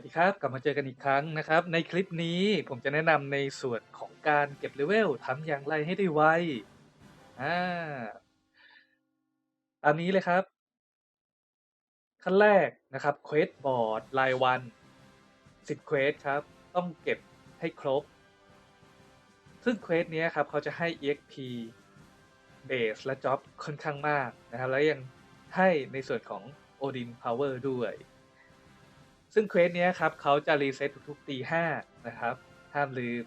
วัสดีครับ กลับมาเจอกันอีกครั้งนะครับ ในคลิปนี้ผมจะแนะนำในส่วนของการเก็บเลเวลทำอย่างไรให้ได้ไวอ่าตามนี้เลยครับ ขั้นแรกนะครับเควสบอร์ดรายวัน10เควสครับ ต้องเก็บให้ครบ ซึ่งเควสนี้ครับเขาจะให้ exp base และ job ค่อนข้างมากนะครับ แล้วยังให้ในส่วนของ Odin Power ด้วย ซึ่งเควสเนี้ยครับเขาจะรีเซ็ตทุกๆตีห้านะครับ ห้ามลืม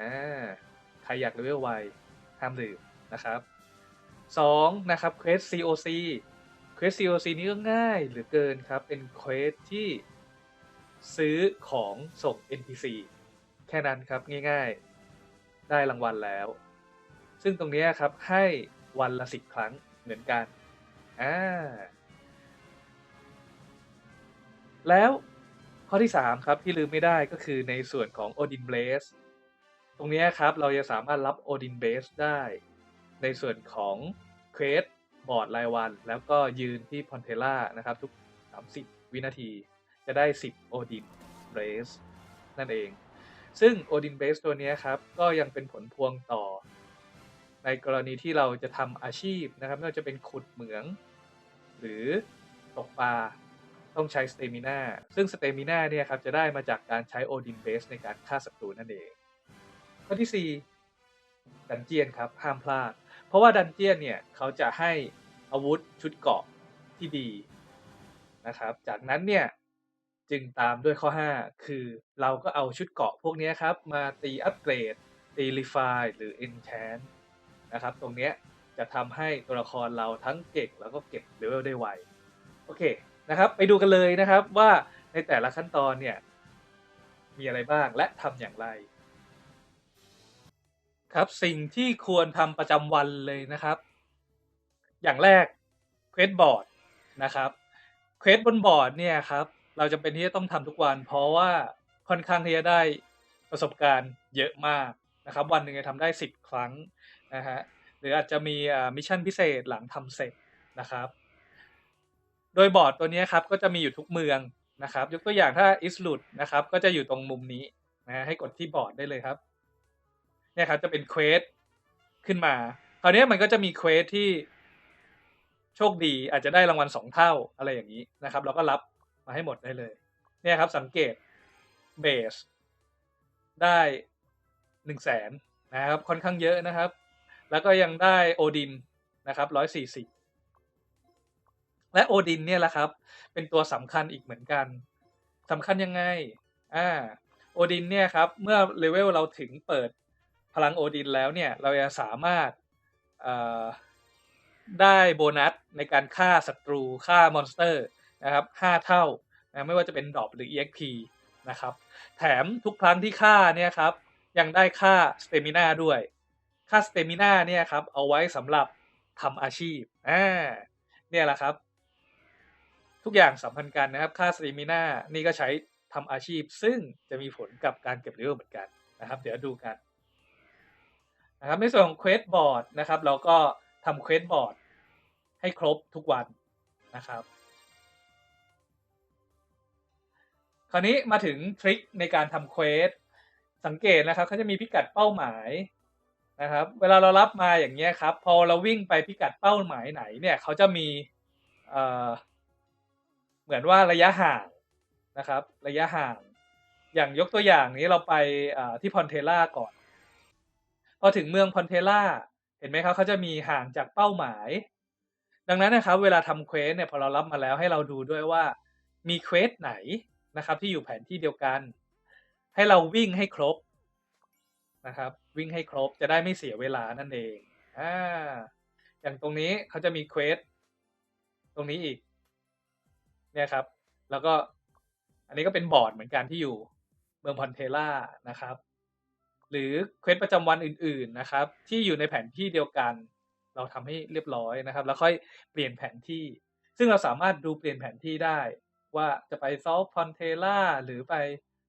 อ่าใครอยากเลเวลไวห้ามลืมนะครับสองนะครับเควส COC เควส COC นี้ก็ง่ายเหลือเกินครับ เป็นเควสที่ซื้อของส่ง NPC แค่นั้นครับง่ายๆ ได้รางวัลแล้ว ซึ่งตรงนี้ครับให้วันละสิบครั้งเหมือนกันอ่าแล้ว ข้อที่ 3 ครับที่ลืมไม่ได้ก็คือในส่วนของ Odin Blaze ตรงนี้ครับเราจะสามารถรับ Odin Blaze ได้ ในส่วนของ เควสบอร์ดรายวัน แล้วก็ยืนที่พอนเทล่านะครับ ทุก 30 วินาที จะได้ 10 Odin Blaze นั่นเอง ซึ่ง Odin Blaze ตัวนี้ครับ ก็ยังเป็นผลพวงต่อ ในกรณีที่เราจะทำอาชีพนะครับไม่ว่าจะเป็นขุดเหมือง หรือตกปลา ต้องใช้สเตมิน่าซึ่งสเตมิน่าเนี่ยครับจะได้มาจากการใช้โอดินเบสในการฆ่าศัตรูนั่นเอง ข้อที่ 4 ดันเจียนครับห้ามพลาด เพราะว่าดันเจียนเนี่ยเขาจะให้อาวุธชุดเกาะที่ดีนะครับ จากนั้นเนี่ยจึงตามด้วยข้อ 5 คือเราก็เอาชุดเกาะพวกนี้ครับ มาตีอัปเกรดตีรีไฟหรือเอนแชนนะครับ ตรงเนี้ยจะทำให้ตัวละครเราทั้งเก่งแล้วก็เก็บเลเวลได้ไว โอเค นะครับ ไปดูกันเลยนะครับว่าในแต่ละขั้นตอนเนี่ยมีอะไรบ้างและทำอย่างไร ครับสิ่งที่ควรทำประจำวันเลยนะครับ อย่างแรกเควสบอร์ดนะครับเควสบนบอร์ดเนี่ยครับเราจะเป็นที่จะต้องทำทุกวัน เพราะว่าค่อนข้างที่จะได้ประสบการณ์เยอะมากนะครับ วันหนึ่งจะทำได้ 10 ครั้งนะฮะหรืออาจจะมีมิชชั่นพิเศษหลังทำเสร็จนะครับ โดยบอร์ดตัวนี้ครับก็จะมีอยู่ทุกเมืองนะครับ ยกตัวอย่างถ้าอิสลุดนะครับก็จะอยู่ตรงมุมนี้นะให้กดที่บอร์ดได้เลยครับเนี่ยครับจะเป็นเควสขึ้นมา คราวนี้มันก็จะมีเควสที่โชคดีอาจจะได้รางวัลสองเท่าอะไรอย่างนี้นะครับ เราก็รับมาให้หมดได้เลย เนี่ยครับสังเกตเบสได้หนึ่งแสนนะครับค่อนข้างเยอะนะครับ แล้วก็ยังได้โอดินนะครับร้อยสี่สิบ และโอดินเนี่ยแหละครับ เป็นตัวสำคัญอีกเหมือนกันสำคัญยังไงอ่าโอดินเนี่ยครับเมื่อเลเวลเราถึงเปิดพลังโอดินแล้วเนี่ยเราจะสามารถได้โบนัสในการฆ่าศัตรูฆ่ามอนสเตอร์นะครับห้าเท่านะไม่ว่าจะเป็นดรอปหรือ EXP นะครับ แถมทุกครั้งที่ฆ่าเนี่ยครับยังได้ค่าสเตมิน่าด้วย ค่าสเตมิน่าเนี่ยครับเอาไว้สำหรับทำอาชีพอ่าเนี่ยแหละครับ ทุกอย่างสัมพันธ์กันนะครับ ค่าสเตมิน่านี่ก็ใช้ทำอาชีพ ซึ่งจะมีผลกับการเก็บเลเวลเหมือนกันนะครับ เดี๋ยวดูกันนะครับในส่วนของเควสบอร์ดนะครับ เราก็ทำเควสบอร์ดให้ครบทุกวันนะครับ คราวนี้มาถึงทริคในการทำเควสสังเกตนะครับเขาจะมีพิกัดเป้าหมายนะครับ เวลาเรารับมาอย่างเงี้ยครับ พอเราวิ่งไปพิกัดเป้าหมายไหนเนี่ยเขาจะมี เหมือนว่าระยะห่างนะครับ ระยะห่าง อย่างยกตัวอย่างนี้เราไปที่พอนเทล่าก่อน พอถึงเมืองพอนเทล่าเห็นไหมครับเขาจะมีห่างจากเป้าหมาย ดังนั้นนะครับ เวลาทำเควสเนี่ยพอเรารับมาแล้วให้เราดูด้วยว่ามีเควสไหนนะครับ ที่อยู่แผนที่เดียวกัน ให้เราวิ่งให้ครบนะครับ วิ่งให้ครบจะได้ไม่เสียเวลานั่นเองอ่าอย่างตรงนี้เขาจะมีเควสตรงนี้อีก เนี่ยครับ แล้วก็อันนี้ก็เป็นบอร์ดเหมือนกันที่อยู่เมืองพอนเทล่านะครับ หรือเควสประจำวันอื่น ๆนะครับ ที่อยู่ในแผนที่เดียวกัน เราทำให้เรียบร้อยนะครับ แล้วค่อยเปลี่ยนแผนที่ ซึ่งเราสามารถดูเปลี่ยนแผนที่ได้ ว่าจะไปซอฟพอนเทล่าหรือไป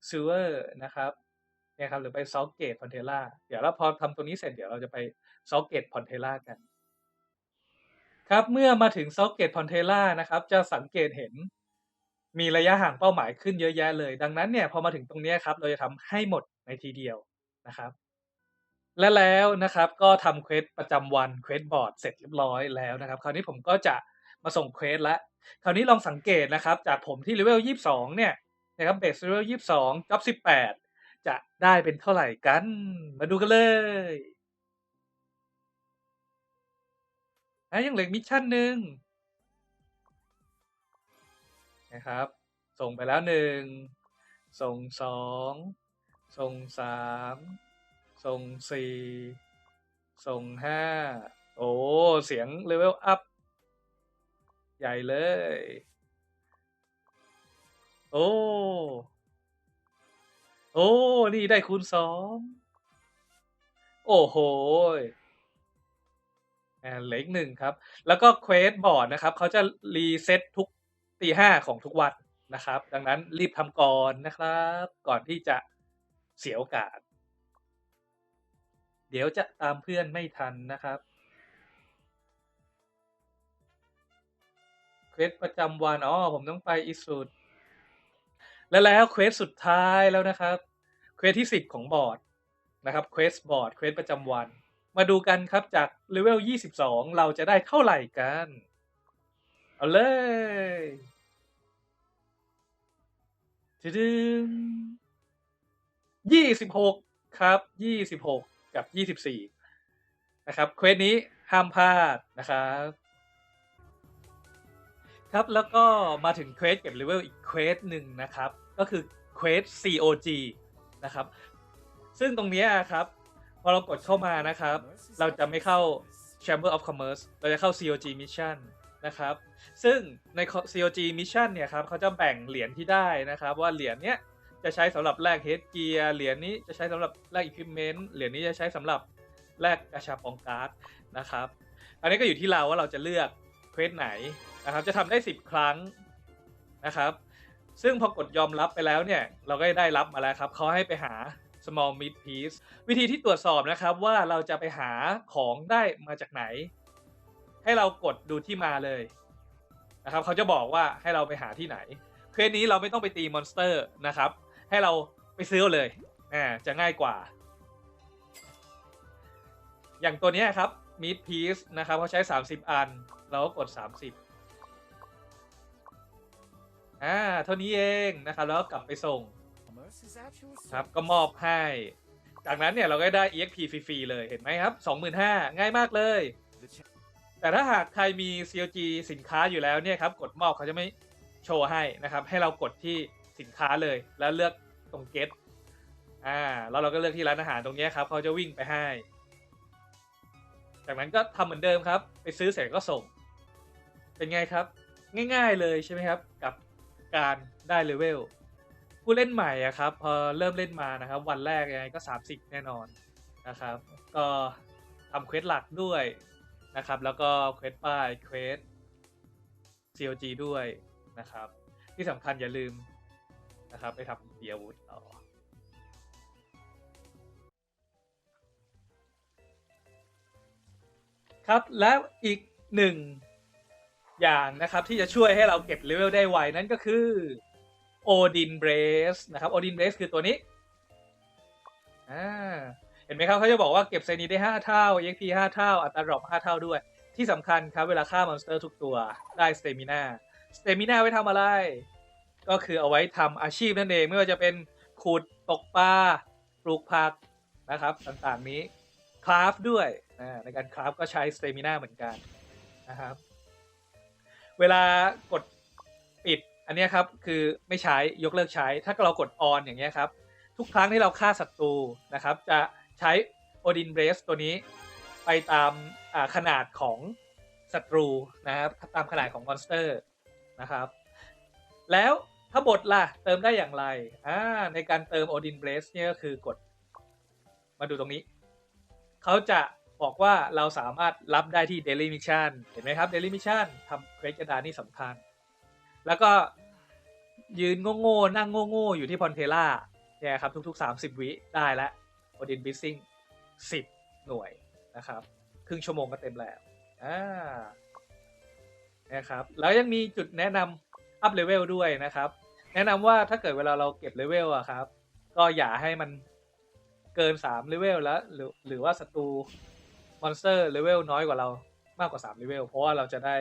ซูเวอร์นะครับเนี่ยครับหรือไปซอฟเกตพอนเทล่าเดี๋ยวเราพอทำตรงนี้เสร็จเดี๋ยวเราจะไปซอฟเกตพอนเทล่ากัน ครับเมื่อมาถึงซอฟเกตพอนเทล่านะครับจะสังเกตเห็นมีระยะห่างเป้าหมายขึ้นเยอะแยะเลย ดังนั้นเนี่ยพอมาถึงตรงนี้ครับเราจะทำให้หมดในทีเดียวนะครับ และแล้วนะครับก็ทำเควสประจำวันเควสบอร์ดเสร็จเรียบร้อยแล้วนะครับ คราวนี้ผมก็จะมาส่งเควสแล้วคราวนี้ลองสังเกตนะครับ จากผมที่เลเวล22 เนี่ยนะครับเบสเลเวล22จ็อบ18 จะได้เป็นเท่าไหร่กัน มาดูกันเลย อะยังเหลือมิชชั่นหนึ่งนะครับ ส่งไปแล้วหนึ่งส่งสองส่งสามส่งสี่ส่งห้าโอ้ เสียงเลเวลอัพ ใหญ่เลย โอ้ โอ้ นี่ได้คูณสอง โอ้โห อ่าเหลืออีกหนึ่งครับ แล้วก็เควสบอร์ดนะครับเขาจะรีเซ็ตทุกตีห้าของทุกวันนะครับ ดังนั้นรีบทำก่อนนะครับ ก่อนที่จะเสียโอกาส เดี๋ยวจะตามเพื่อนไม่ทันนะครับเควสประจำวันอ๋อผมต้องไปอีสุดและแล้วเควสสุดท้ายแล้วนะครับเควสที่10ของบอร์ดนะครับเควสบอร์ดเควสประจำวัน มาดูกันครับจากเลเวล 22 เราจะได้เท่าไหร่กัน เอาเลยดึง26ครับ26กับ24นะครับเควสนี้ห้ามพลาดนะครับ ครับแล้วก็มาถึงเควสเก็บเลเวลอีกเควสหนึ่งนะครับ ก็คือเควส COG นะครับ ซึ่งตรงนี้ครับ พอเรากดเข้ามานะครับ เราจะไม่เข้า Chamber of Commerce เราจะเข้า COG Mission นะครับ ซึ่งใน COG Mission เนี่ยครับเขาจะแบ่งเหรียญที่ได้นะครับ ว่าเหรียญเนี้ยจะใช้สำหรับแลก Head Gear เหรียญนี้จะใช้สำหรับแลก Equipment เหรียญนี้จะใช้สำหรับแลกกาชาปองการ์ดนะครับ อันนี้ก็อยู่ที่เราว่าเราจะเลือกเควสไหนนะครับจะทำได้ 10 ครั้งนะครับ ซึ่งพอกดยอมรับไปแล้วเนี่ย เราก็ได้รับมาแล้วครับเขาให้ไปหา small mid piece วิธีที่ตรวจสอบนะครับว่าเราจะไปหาของได้มาจากไหน ให้เรากดดูที่มาเลยนะครับเขาจะบอกว่าให้เราไปหาที่ไหนเคสนี้เราไม่ต้องไปตีมอนสเตอร์นะครับ ให้เราไปซื้อเลยอ่าจะง่ายกว่า อย่างตัวนี้ครับ mid piece นะครับเขาใช้ 30 อัน เราก็กด 30อ่าเท่านี้เองนะครับแล้วก็กลับไปส่ง ครับก็มอบให้ จากนั้นเนี่ยเราก็ได้ EXP ฟรี ๆ เลยเห็นไหมครับ 25,000 ง่ายมากเลย แต่ถ้าหากใครมี CLG สินค้าอยู่แล้วเนี่ยครับกดมอบเขาจะไม่โชว์ให้นะครับ ให้เรากดที่สินค้าเลยแล้วเลือกตรง get อ่าแล้วเราก็เลือกที่ร้านอาหารตรงนี้ครับเขาจะวิ่งไปให้ จากนั้นก็ทำเหมือนเดิมครับ ไปซื้อเสร็จก็ส่ง เป็นไงครับ ง่าย ๆเลยใช่ไหมครับ กับการได้เลเวล ผู้เล่นใหม่อะครับพอเริ่มเล่นมานะครับ วันแรกยังไงก็ 30 แน่นอนนะครับ ก็ทำเควสหลักด้วยนะครับ แล้วก็เควสป้ายเควส COG ด้วยนะครับ ที่สำคัญอย่าลืมนะครับไปทำเบียวุธต่อครับแล้วอีกหนึ่งอย่างนะครับที่จะช่วยให้เราเก็บเลเวลได้ไวนั่นก็คือ Odin Brace นะครับ Odin Brace คือตัวนี้อ่าเห็นไหมครับเขาจะบอกว่าเก็บเซนีได้ 5 เท่า EXP 5 เท่า อัตราดรอป5เท่าด้วย ที่สำคัญครับเวลาฆ่ามอนสเตอร์ทุกตัวได้สเตมิน่าสเตมิน่าไว้ทำอะไร ก็คือเอาไว้ทำอาชีพนั่นเอง ไม่ว่าจะเป็นขุดตกปลาปลูกผักนะครับต่างๆนี้คราฟด้วยในการคราฟก็ใช้สเตมิน่าเหมือนกันนะครับ เวลากดปิด อันนี้ครับคือไม่ใช้ยกเลิกใช้ ถ้าเรากดออนอย่างเงี้ยครับ ทุกครั้งที่เราฆ่าศัตรูนะครับ จะใช้โอดินเบรสตัวนี้ไปตามขนาดของศัตรูนะครับตามขนาดของมอนสเตอร์นะครับ แล้วถ้าบทล่ะ เติมได้อย่างไรอ่าในการเติมโอดินเบรสเนี่ยก็คือกด มาดูตรงนี้ เขาจะบอกว่าเราสามารถรับได้ที่ Daily Mission เห็นไหมครับ Daily Mission ทำเควสกระดานนี่สำคัญ แล้วก็ ยืนโง่ๆนั่งโง่ๆอยู่ที่พอนเทล่าเนี่ยครับทุกๆ 30 วิได้แล้วโอดินบิสซิ่ง10 หน่วยนะครับ ครึ่งชั่วโมงก็เต็มแล้วอ่านะครับแล้วยังมีจุดแนะนำอัพเลเวลด้วยนะครับ แนะนำว่าถ้าเกิดเวลาเราเก็บเลเวลอะครับ ก็อย่าให้มันเกิน3เลเวลแล้วหรือหรือว่าศัตรูมอนสเตอร์เลเวลน้อยกว่าเรามากกว่า3เลเวลเพราะว่าเราจะได้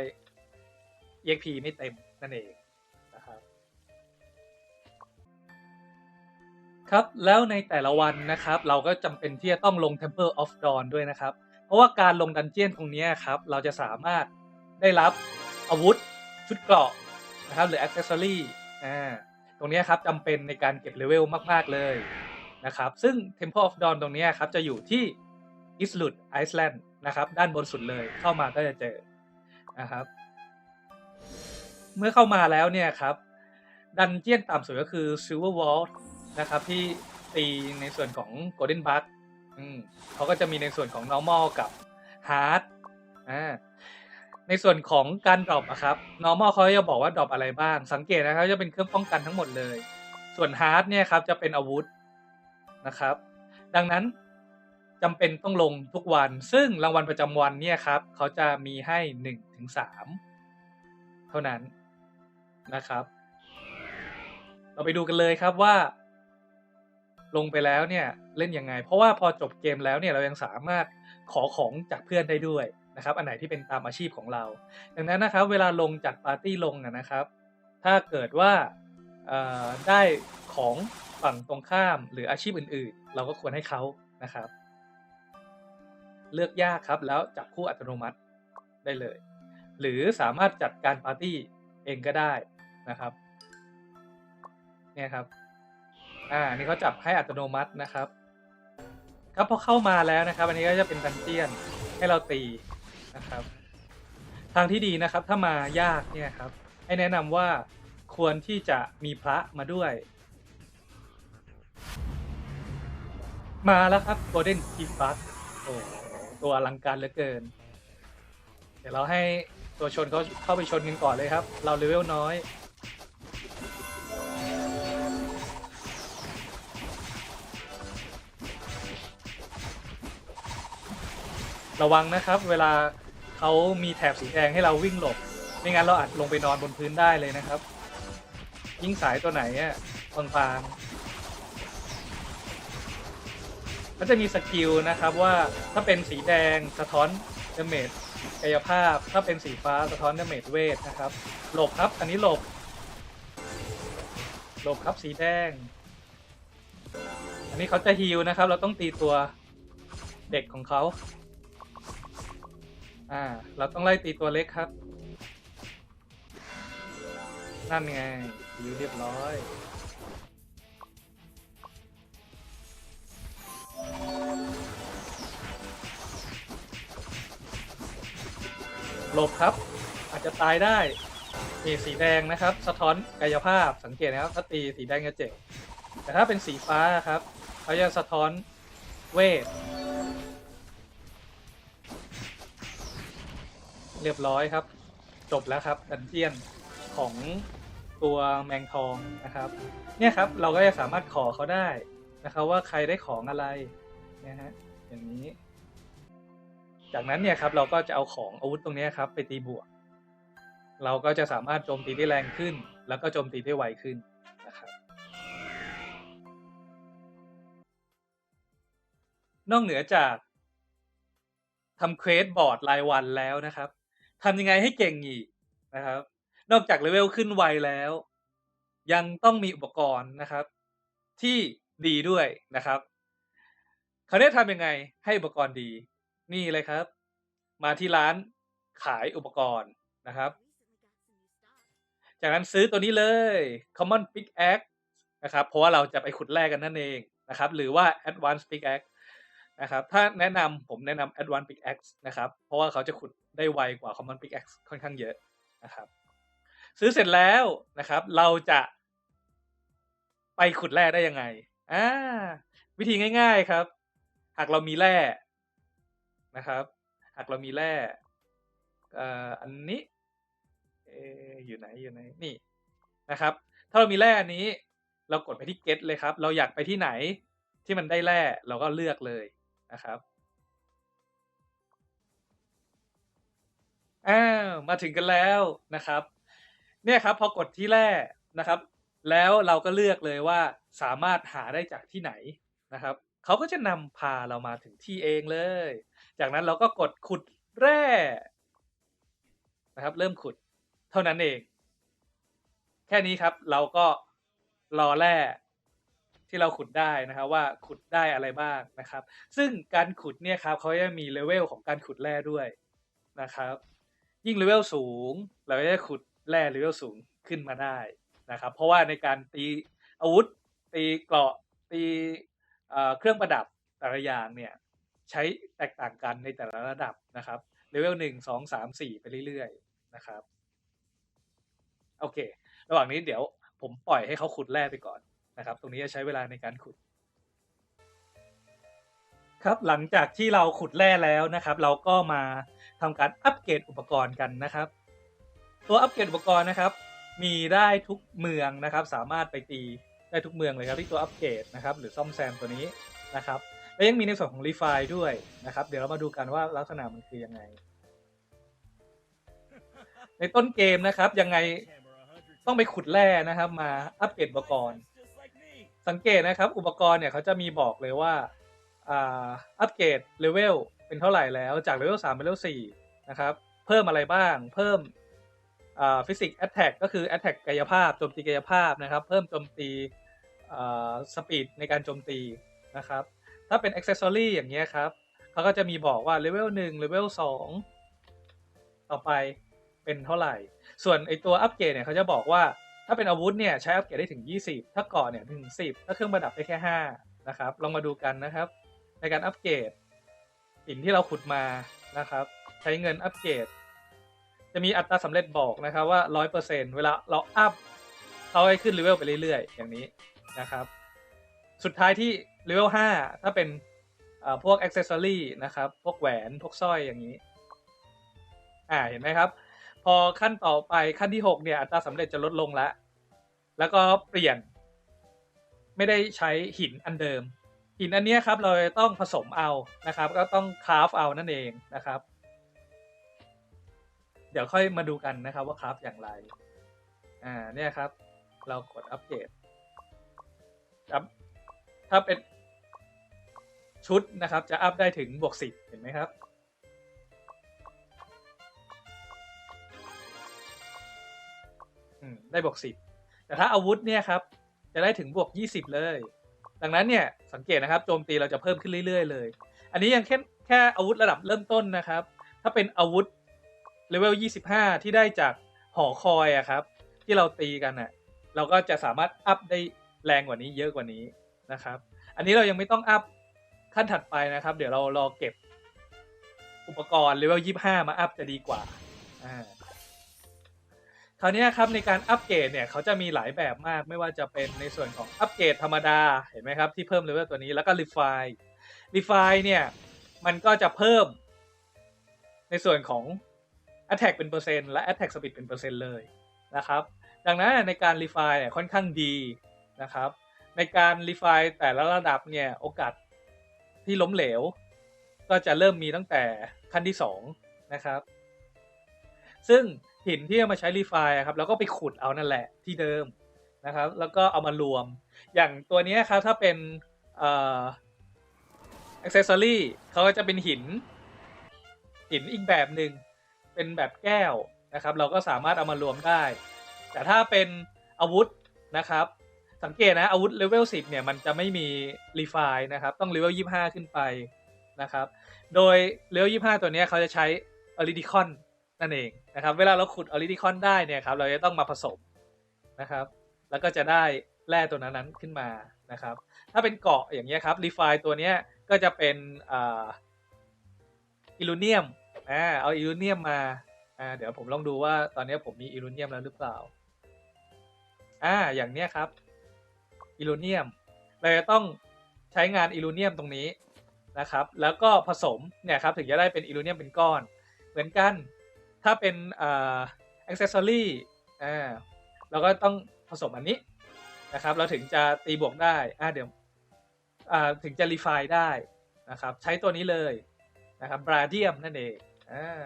EXP ไม่เต็มนั่นเอง ครับแล้วในแต่ละวันนะครับ เราก็จำเป็นที่จะต้องลง Temple of Dawn ด้วยนะครับ เพราะว่าการลงดันเจียนตรงนี้ครับ เราจะสามารถได้รับอาวุธชุดเกราะนะครับหรือ accessory อ่าตรงนี้ครับจำเป็นในการเก็บเลเวลมาก ๆ เลยนะครับ ซึ่ง Temple of Dawn ตรงนี้ครับ จะอยู่ที่ Islud Iceland นะครับ ด้านบนสุดเลยเข้ามาก็จะเจอนะครับ เมื่อเข้ามาแล้วเนี่ยครับ ดันเจียนต่ำสุดก็คือ Silver Vault นะครับ ที่ตีในส่วนของ Golden Bug อืมเขาก็จะมีในส่วนของ normal กับ hard อ่าในส่วนของการดรอปอะครับ normal เขาจะบอกว่าดรอปอะไรบ้าง สังเกตนะครับจะเป็นเครื่องป้องกันทั้งหมดเลย ส่วน hard เนี่ยครับจะเป็นอาวุธนะครับ ดังนั้นจำเป็นต้องลงทุกวัน ซึ่งรางวัลประจำวันเนี่ยครับเขาจะมีให้1ถึง3เท่านั้นนะครับ เราไปดูกันเลยครับว่า ลงไปแล้วเนี่ยเล่นยังไง เพราะว่าพอจบเกมแล้วเนี่ยเรายังสามารถขอของจากเพื่อนได้ด้วยนะครับ อันไหนที่เป็นตามอาชีพของเราดังนั้นนะครับ เวลาลงจากปาร์ตี้ลงนะครับ ถ้าเกิดว่าได้ของฝั่งตรงข้ามหรืออาชีพอื่น ๆ เราก็ควรให้เขานะครับ เลือกยากครับแล้วจับคู่อัตโนมัติได้เลย หรือสามารถจัดการปาร์ตี้เองก็ได้นะครับเนี่ยครับ อ่านี่เขาจับให้อัตโนมัตินะครับ ครับพอเข้ามาแล้วนะครับ อันนี้ก็จะเป็นดันเจียนให้เราตีนะครับ ทางที่ดีนะครับถ้ามายากเนี่ยครับ ให้แนะนำว่าควรที่จะมีพระมาด้วย มาแล้วครับ Golden k e y f u s โอ้ตัวอลังการเหลือเกิน เดี๋ยวเราให้ตัวชนเขาเข้าไปชนกันก่อนเลยครับ เราเลเวลน้อย ระวังนะครับ เวลาเขามีแถบสีแดงให้เราวิ่งหลบ ไม่งั้นเราอาจลงไปนอนบนพื้นได้เลยนะครับ ยิ่งสายตัวไหนอะบางๆก็จะมีสกิลนะครับว่าถ้าเป็นสีแดงสะท้อนเดเมจกายภาพ ถ้าเป็นสีฟ้าสะท้อนเดเมจเวทนะครับ หลบครับ อันนี้หลบ หลบครับสีแดง อันนี้เขาจะฮิลนะครับ เราต้องตีตัวเด็กของเขา อ่า เราต้องไล่ตีตัวเล็กครับ นั่นไงฮิวเรียบร้อย หลบครับ อาจจะตายได้นี่สีแดงนะครับ สะท้อนกายภาพสังเกตนะครับถ้าตีสีแดงจะเจ็บแต่ถ้าเป็นสีฟ้าครับเขาจะสะท้อนเวท เรียบร้อยครับ จบแล้วครับดันเจียนของตัวแมงทองนะครับ เนี่ยครับเราก็จะสามารถขอเขาได้นะครับ ว่าใครได้ของอะไรนะฮะอย่างนี้ จากนั้นเนี่ยครับเราก็จะเอาของอาวุธตรงนี้ครับ ไปตีบวก เราก็จะสามารถโจมตีได้แรงขึ้น แล้วก็โจมตีได้ไวขึ้นนะครับนอกเหนือจากทำเควสบอร์ดรายวันแล้วนะครับ ทำยังไงให้เก่งอีกนะครับ นอกจากเลเวลขึ้นไวแล้ว ยังต้องมีอุปกรณ์นะครับ ที่ดีด้วยนะครับเขาได้ทำยังไงให้อุปกรณ์ดี นี่เลยครับ มาที่ร้านขายอุปกรณ์นะครับ จากนั้นซื้อตัวนี้เลย Common Pickaxe นะครับ เพราะว่าเราจะไปขุดแร่กันนั่นเองนะครับ หรือว่า Advanced Pickaxe นะครับ ถ้าแนะนำผมแนะนำ Advanced Pickaxe นะครับ เพราะว่าเขาจะขุด ได้ไวกว่า Common Pickaxe ค่อนข้างเยอะนะครับ ซื้อเสร็จแล้วนะครับ เราจะไปขุดแร่ได้ยังไงอ่าวิธีง่าย ๆครับ หากเรามีแร่นะครับ หากเรามีแร่อันนี้เออยู่ไหนอยู่ไหนนี่นะครับ ถ้าเรามีแร่อันนี้ เรากดไปที่ get เลยครับ เราอยากไปที่ไหนที่มันได้แร่เราก็เลือกเลยนะครับ อา มาถึงกันแล้วนะครับ เนี่ยครับพอกดที่แร่นะครับ แล้วเราก็เลือกเลยว่าสามารถหาได้จากที่ไหนนะครับ เขาก็จะนำพาเรามาถึงที่เองเลย จากนั้นเราก็กดขุดแร่นะครับ เริ่มขุดเท่านั้นเอง แค่นี้ครับเราก็รอแร่ที่เราขุดได้นะครับ ว่าขุดได้อะไรบ้างนะครับ ซึ่งการขุดเนี่ยครับเขาจะมีเลเวลของการขุดแร่ด้วยนะครับ ยิ่งเลเวลสูง เราก็จะขุดแร่เลเวลสูงขึ้นมาได้นะครับ เพราะว่าในการตีอาวุธ ตีเกราะตีเอ่อเครื่องประดับแต่ละอย่างเนี่ยใช้แตกต่างกันในแต่ละระดับนะครับเลเวลหนึ่งสองสามสี่ไปเรื่อยๆนะครับโอเค ระหว่างนี้เดี๋ยวผมปล่อยให้เขาขุดแร่ไปก่อนนะครับ ตรงนี้จะใช้เวลาในการขุด ครับหลังจากที่เราขุดแร่แล้วนะครับ เราก็มา ทำการอัปเกรดอุปกรณ์กันนะครับ ตัวอัปเกรดอุปกรณ์นะครับ มีได้ทุกเมืองนะครับ สามารถไปตีได้ทุกเมืองเลยครับที่ตัวอัปเกรดนะครับ หรือซ่อมแซมตัวนี้นะครับ และยังมีในส่วนของรีไฟด้วยนะครับ เดี๋ยวเรามาดูกันว่าลักษณะมันคือยังไง ในต้นเกมนะครับ ยังไงต้องไปขุดแร่นะครับ มาอัปเกรดอุปกรณ์ สังเกตนะครับ อุปกรณ์เนี่ยเขาจะมีบอกเลยว่าอ่าอัปเกรดเลเวล เป็นเท่าไหร่แล้วจากเลเวลสามเป็นเลเวลสี่นะครับ เพิ่มอะไรบ้าง เพิ่มฟิสิกส์แอตแทกก็คือแอตแทกกายภาพโจมตีกายภาพนะครับ เพิ่มโจมตีสปีดในการโจมตีนะครับ ถ้าเป็นอ็อกเซสซอรี่อย่างเงี้ยครับเขาก็จะมีบอกว่าเลเวลหนึ่งเลเวลสองต่อไปเป็นเท่าไหร่ ส่วนไอตัวอัปเกรดเนี่ยเขาจะบอกว่าถ้าเป็นอาวุธเนี่ยใช้อัปเกรดได้ถึง 20 ถ้าเกราะเนี่ยถึง10 ถ้าเครื่องประดับได้แค่ 5 นะครับ ลองมาดูกันนะครับ ในการอัปเกรด หินที่เราขุดมานะครับ ใช้เงินอัปเกรดจะมีอัตราสำเร็จบอกนะครับว่า 100%เวลาเราอัพเขาให้ขึ้นเลเวลไปเรื่อยๆ อย่างนี้นะครับ สุดท้ายที่เลเวล5ถ้าเป็นพวกอ็อกเซสซอรี่นะครับ พวกแหวน พวกสร้อยอย่างนี้ อ่า เห็นไหมครับ พอขั้นต่อไปขั้นที่ 6 เนี่ย อัตราสำเร็จจะลดลงแล้ว แล้วก็เปลี่ยน ไม่ได้ใช้หินอันเดิม หินอันเนี้ยครับเราต้องผสมเอานะครับ ก็ต้องคราฟเอานั่นเองนะครับ เดี๋ยวค่อยมาดูกันนะครับว่าคราฟอย่างไรอ่าเนี่ยครับ เรากดอัปเกรดครับถ้าเป็นชุดนะครับ จะอัพได้ถึงบวกสิบเห็นไหมครับอืมได้บวกสิบแต่ถ้าอาวุธเนี่ยครับ จะได้ถึงบวกยี่สิบเลย ดังนั้นเนี่ยสังเกตนะครับโจมตีเราจะเพิ่มขึ้นเรื่อยๆเลย อันนี้ยังแค่แค่อาวุธระดับเริ่มต้นนะครับ ถ้าเป็นอาวุธเลเวลยี่สิบห้าที่ได้จากหอคอยอะครับ ที่เราตีกันอะเราก็จะสามารถอัพได้แรงกว่านี้เยอะกว่านี้นะครับ อันนี้เรายังไม่ต้องอัพขั้นถัดไปนะครับ เดี๋ยวเรารอเก็บอุปกรณ์เลเวลยี่ห้ามาอัพจะดีกว่าอ่า คราวนี้ครับในการอัปเกรดเนี่ยเขาจะมีหลายแบบมากไม่ว่าจะเป็นในส่วนของอัปเกรดธรรมดาเห็นไหมครับที่เพิ่มเลเวลตัวนี้แล้วก็รีไฟรีไฟเนี่ยมันก็จะเพิ่ม ในส่วนของ Attack เป็นเปอร์เซ็นต์และ Attack Speed เป็นเปอร์เซ็นต์เลยนะครับ ดังนั้นในการรีไฟเนี่ยค่อนข้างดีนะครับ ในการรีไฟแต่ละระดับเนี่ยโอกาสที่ล้มเหลว ก็จะเริ่มมีตั้งแต่ขั้นที่สองนะครับซึ่ง หินที่เอามาใช้รีไฟล์ครับแล้วก็ไปขุดเอานั่นแหละที่เดิมนะครับ แล้วก็เอามารวม อย่างตัวนี้ครับถ้าเป็นเอ่อ accessory เขาก็จะเป็นหิน หินอีกแบบหนึ่งเป็นแบบแก้วนะครับ เราก็สามารถเอามารวมได้ แต่ถ้าเป็นอาวุธนะครับ สังเกตนะอาวุธเลเวล10 เนี่ย มันจะไม่มีรีไฟล์นะครับ ต้องเลเวล25 ขึ้นไปนะครับ โดยเลเวล25 ตัวนี้เขาจะใช้อริดิคอน นั่นเองนะครับ เวลาเราขุดออริดิคอนได้เนี่ยครับ เราจะต้องมาผสมนะครับ แล้วก็จะได้แร่ตัวนั้นๆขึ้นมานะครับ ถ้าเป็นเกาะอย่างเงี้ยครับรีไฟตัวเนี้ยก็จะเป็นอิลูเนียมอ่าเอาอิลูเนียมมาอ่าเดี๋ยวผมลองดูว่าตอนนี้ผมมีอิลูเนียมแล้วหรือเปล่าอ่าอย่างเนี้ยครับอิลูเนียมเราจะต้องใช้งานอิลูเนียมตรงนี้นะครับ แล้วก็ผสมเนี่ยครับถึงจะได้เป็นอิลูเนียมเป็นก้อน เหมือนกัน ถ้าเป็นอ่า accessory อ่าเราก็ต้องผสมอันนี้นะครับ เราถึงจะตีบวกได้อ่าเดี๋ยวอ่าถึงจะรีไฟได้นะครับ ใช้ตัวนี้เลยนะครับบราเดียมนั่นเองอ่า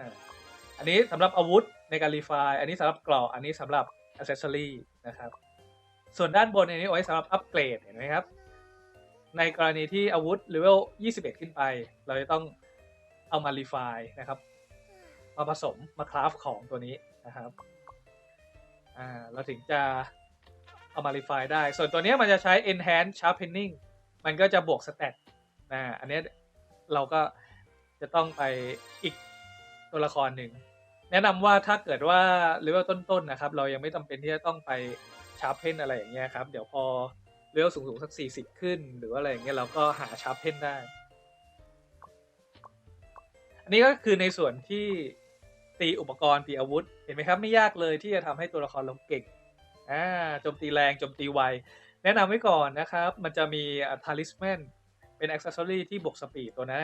อันนี้สำหรับอาวุธในการรีไฟอันนี้สำหรับกราะอันนี้สำหรับ accessory นะครับ ส่วนด้านบนอันนี้เอาไว้สำหรับอัปเกรดเห็นไหมครับ ในกรณีที่อาวุธเลเวล 21 ขึ้นไป เราจะต้องเอามา refine นะครับ มาผสมมาคราฟของตัวนี้นะครับอ่าเราถึงจะเอามา refine ได้ ส่วนตัวนี้มันจะใช้ enhance sharpening มันก็จะบวกสเตตนะอันนี้เราก็จะต้องไปอีกตัวละครหนึ่ง แนะนำว่าถ้าเกิดว่าเลเวลต้นๆนะครับ เรายังไม่จำเป็นที่จะต้องไปชาร์ปเพนอะไรอย่างเงี้ยครับ เดี๋ยวพอเลเวลสูงๆสัก 40 ขึ้น หรือว่าอะไรอย่างเงี้ยเราก็หาชาร์ปเพนได้ อันนี้ก็คือในส่วนที่ ตีอุปกรณ์ตีอาวุธ เห็นไหมครับไม่ยากเลยที่จะทำให้ตัวละครเราเก่งอ่าโจมตีแรงโจมตีไว แนะนำไว้ก่อนนะครับ มันจะมีทาริสแมนเป็นอ็อกเซอรี่ที่บวกสปีดตัวนั้น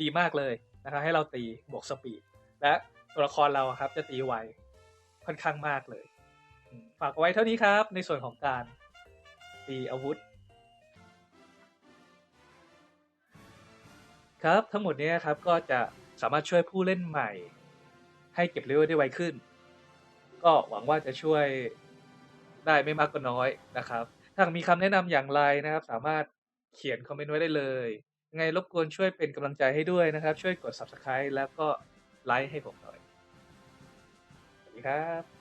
ดีมากเลยนะครับให้เราตีบวกสปีดและตัวละครเราครับจะตีไวค่อนข้างมากเลย ฝากไว้เท่านี้ครับในส่วนของการตีอาวุธ ครับทั้งหมดเนี้ครับก็จะสามารถช่วยผู้เล่นใหม่ ให้เก็บเลเวลได้ไวขึ้น ก็หวังว่าจะช่วยได้ไม่มากก็น้อยนะครับถ้ามีคำแนะนำอย่างไรนะครับ สามารถเขียนคอมเมนต์ไว้ได้เลยยังไงรบกวนช่วยเป็นกำลังใจให้ด้วยนะครับ ช่วยกด subscribe แล้วก็ไลค์ให้ผมหน่อย สวัสดีครับ